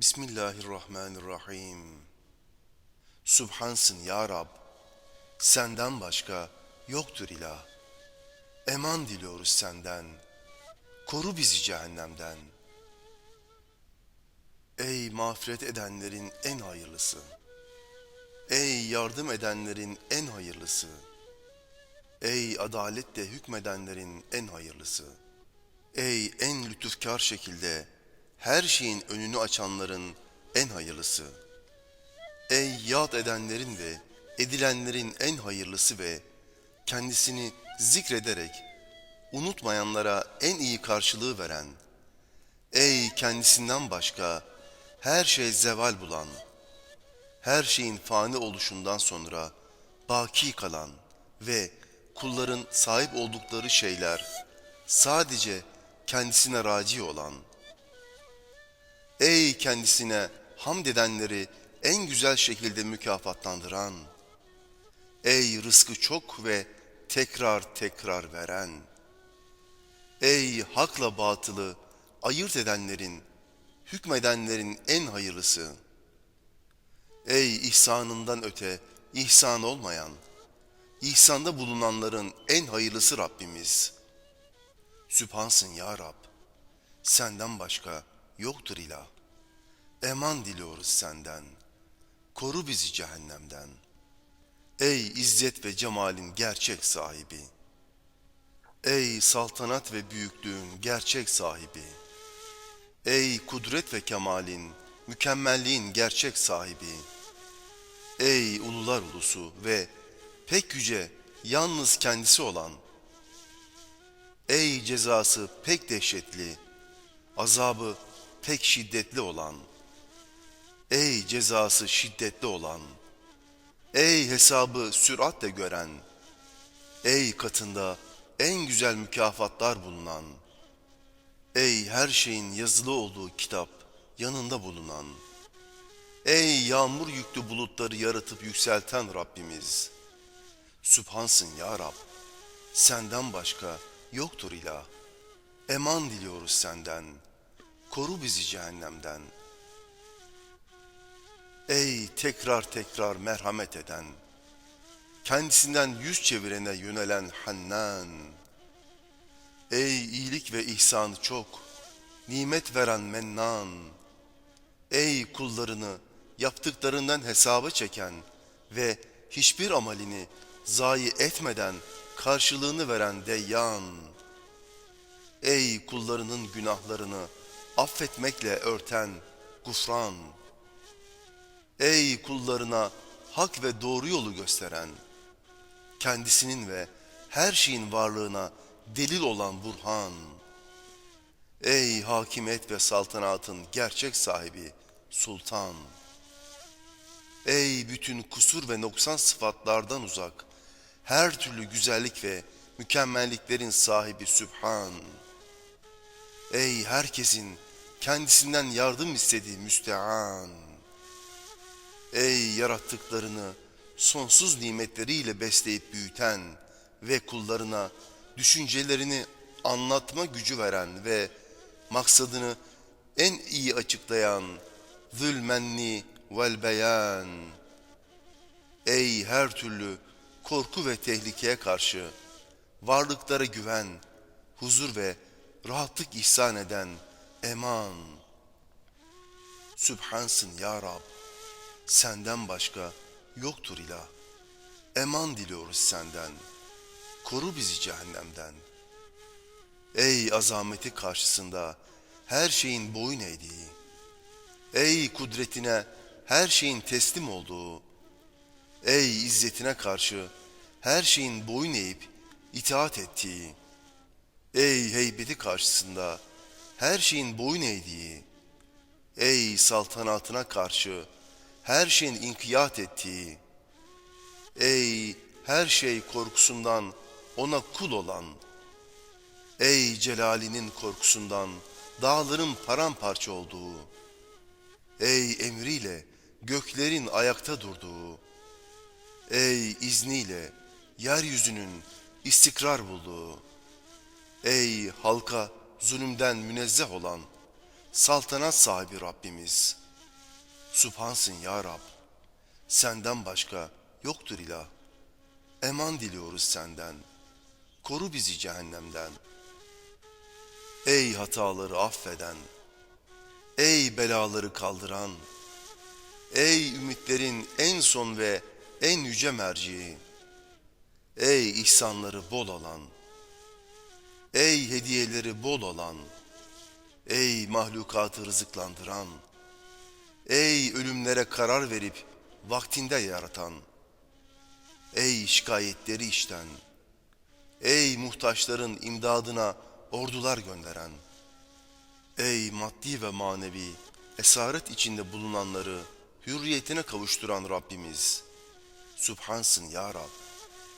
Bismillahirrahmanirrahim. Subhansın ya Rab. Senden başka yoktur ilah. Eman diliyoruz senden. Koru bizi cehennemden. Ey mağfiret edenlerin en hayırlısı. Ey yardım edenlerin en hayırlısı. Ey adaletle hükmedenlerin en hayırlısı. Ey en lütufkar şekilde her şeyin önünü açanların en hayırlısı. Ey yad edenlerin ve edilenlerin en hayırlısı ve kendisini zikrederek unutmayanlara en iyi karşılığı veren. Ey kendisinden başka her şey zeval bulan, her şeyin fani oluşundan sonra baki kalan ve kulların sahip oldukları şeyler sadece kendisine raci olan, ey kendisine hamd edenleri en güzel şekilde mükafatlandıran, ey rızkı çok ve tekrar tekrar veren, ey hakla batılı ayırt edenlerin, hükmedenlerin en hayırlısı, ey ihsanından öte ihsan olmayan, ihsanda bulunanların en hayırlısı Rabbimiz. Sübhansın ya Rab, senden başka yoktur ilah. Eman diliyoruz senden, koru bizi cehennemden. Ey izzet ve cemalin gerçek sahibi, ey saltanat ve büyüklüğün gerçek sahibi, ey kudret ve kemalin, mükemmelliğin gerçek sahibi, ey ulular ulusu ve pek yüce, yalnız kendisi olan, ey cezası pek dehşetli, azabı pek şiddetli olan, ey cezası şiddetli olan, ey hesabı süratle gören, ey katında en güzel mükafatlar bulunan, ey her şeyin yazılı olduğu kitap yanında bulunan, ey yağmur yüklü bulutları yaratıp yükselten Rabbimiz, Sübhansın ya Rab, senden başka yoktur ilah. Eman diliyoruz senden, koru bizi cehennemden. Ey tekrar tekrar merhamet eden, kendisinden yüz çevirene yönelen Hannan. Ey iyilik ve ihsanı çok, nimet veren Mennan. Ey kullarını yaptıklarından hesaba çeken ve hiçbir amalini zayi etmeden karşılığını veren Deyyan. Ey kullarının günahlarını affetmekle örten Gufran. Ey kullarına hak ve doğru yolu gösteren, kendisinin ve her şeyin varlığına delil olan Burhan. Ey hakimiyet ve saltanatın gerçek sahibi Sultan. Ey bütün kusur ve noksan sıfatlardan uzak, her türlü güzellik ve mükemmelliklerin sahibi Sübhan. Ey herkesin kendisinden yardım istediği müstean. Ey yarattıklarını sonsuz nimetleriyle besleyip büyüten ve kullarına düşüncelerini anlatma gücü veren ve maksadını en iyi açıklayan zulmenni vel beyan. Ey her türlü korku ve tehlikeye karşı varlıklara güven, huzur ve rahatlık ihsan eden eman. Sübhansın ya Rab, senden başka yoktur ilah. Eman diliyoruz senden, koru bizi cehennemden. Ey azameti karşısında her şeyin boyun eğdiği, ey kudretine her şeyin teslim olduğu, ey izzetine karşı her şeyin boyun eğip itaat ettiği, ey heybeti karşısında her şeyin boyun eğdiği, ey saltanatına karşı her şeyin inkiyat ettiği, ey her şey korkusundan ona kul olan, ey celalinin korkusundan dağların paramparça olduğu, ey emriyle göklerin ayakta durduğu, ey izniyle yeryüzünün istikrar bulduğu, ey halka zulümden münezzeh olan saltanat sahibi Rabbimiz.'' Subhansın ya Rab. Senden başka yoktur ilah. Eman diliyoruz senden. Koru bizi cehennemden. Ey hataları affeden. Ey belaları kaldıran. Ey ümitlerin en son ve en yüce merciği. Ey ihsanları bol alan. Ey hediyeleri bol olan. Ey mahlukatı rızıklandıran. Ey ölümlere karar verip vaktinde yaratan. Ey şikayetleri işten. Ey muhtaçların imdadına ordular gönderen. Ey maddi ve manevi esaret içinde bulunanları hürriyetine kavuşturan Rabbimiz. Subhansın ya Rab.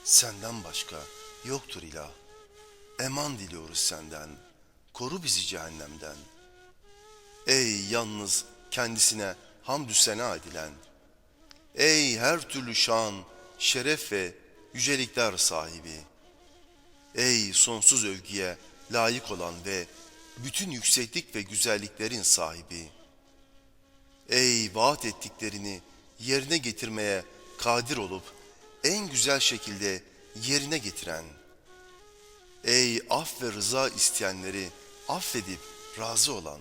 Senden başka yoktur ilah. Eman diliyoruz senden. Koru bizi cehennemden. Ey yalnız kendisine hamdü sena edilen. Ey her türlü şan, şeref ve yücelikler sahibi. Ey sonsuz övgüye layık olan ve bütün yükseklik ve güzelliklerin sahibi. Ey vaat ettiklerini yerine getirmeye kadir olup en güzel şekilde yerine getiren. Ey af ve rıza isteyenleri affedip razı olan.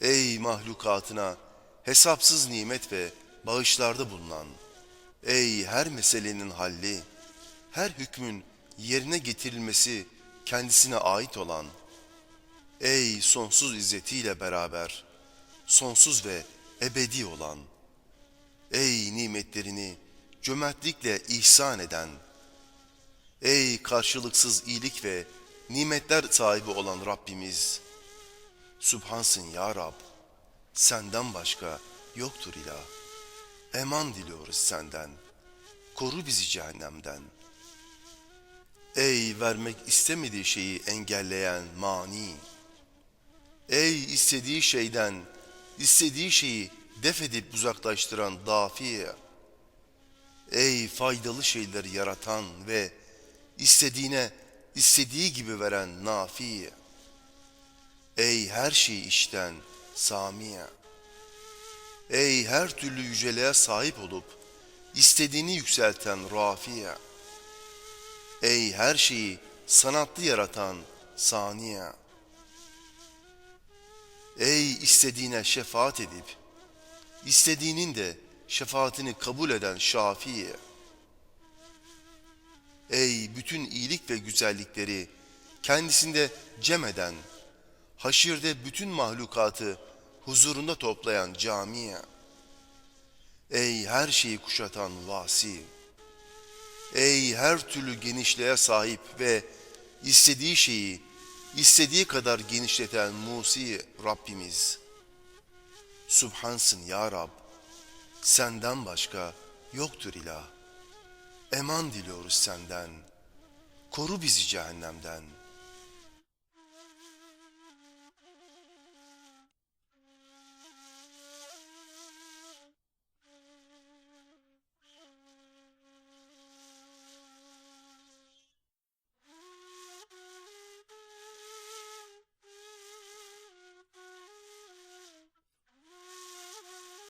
Ey mahlukatına hesapsız nimet ve bağışlarda bulunan. Ey her meselenin halli, her hükmün yerine getirilmesi kendisine ait olan. Ey sonsuz izzetiyle beraber, sonsuz ve ebedi olan. Ey nimetlerini cömertlikle ihsan eden. Ey karşılıksız iyilik ve nimetler sahibi olan Rabbimiz. Subhansın ya Rab. Senden başka yoktur ilah. Eman diliyoruz senden. Koru bizi cehennemden. Ey vermek istemediği şeyi engelleyen mani. Ey istediği şeyden, istediği şeyi def edip uzaklaştıran dafi. Ey faydalı şeyleri yaratan ve istediğine istediği gibi veren nafi. Ey her şeyi işten samiye. Ey her türlü yüceliğe sahip olup istediğini yükselten rafiye. Ey her şeyi sanatlı yaratan saniye. Ey istediğine şefaat edip istediğinin de şefaatini kabul eden şafiye. Ey bütün iyilik ve güzellikleri kendisinde cem eden, haşirde bütün mahlukatı huzurunda toplayan camiye. Ey her şeyi kuşatan vasi. Ey her türlü genişliğe sahip ve istediği şeyi istediği kadar genişleten Musi Rabbimiz. Subhansın ya Rab. Senden başka yoktur ilah. Eman diliyoruz senden. Koru bizi cehennemden.''